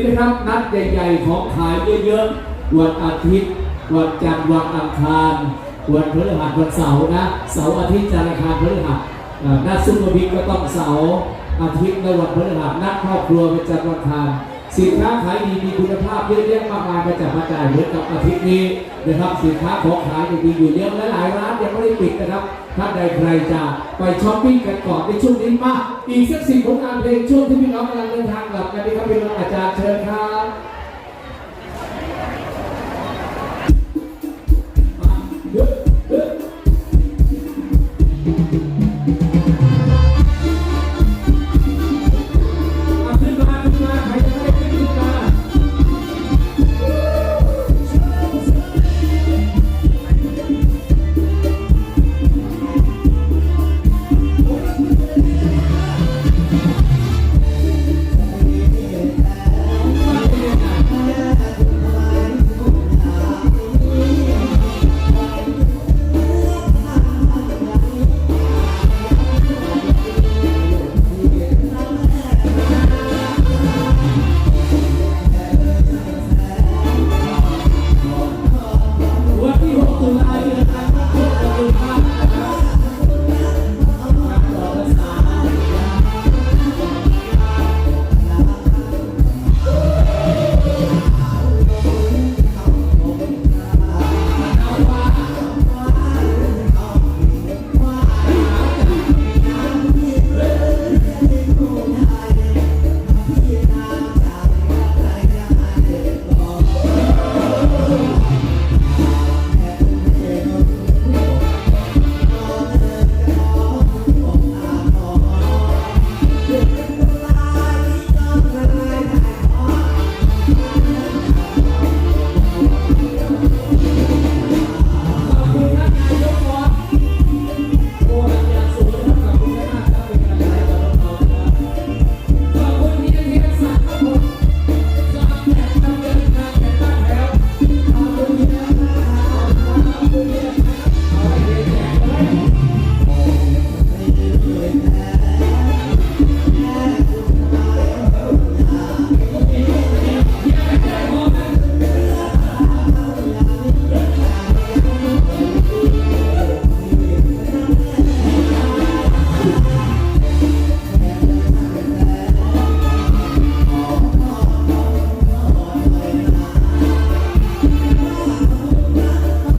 นี่นะครับนัดใหญ่ๆของขายเยอะๆ วันอาทิตย์ วันจันทร์ วันอังคาร วันพฤหัส วันเสาร์นะ เสาร์อาทิตย์จันทร์อังคารพฤหัสนัดซุปเปอร์บิ๊กก็ต้องเสาร์อาทิตย์และวันพฤหัสนัดครอบครัวเป็นจันทร์วันอังคาร สินค้าขายดีมีคุณภาพเยอะแยะมากมายมาจะมาจ่ายเหมือนกับอาทิตย์นี้นะครับสินค้าของขายดีอยู่เยอะและหลายร้านยังไม่ได้ปิดนะครับถ้าใดใครจะไปช้อปปิ้งกันก่อนในช่วงนี้มากอีกสักสิ่งผลงานเพลงช่วงที่พี่น้องกำลังเดินทางกลับกันนี่ครับพี่น้องอาจารย์เชิญครับเยอะเยอ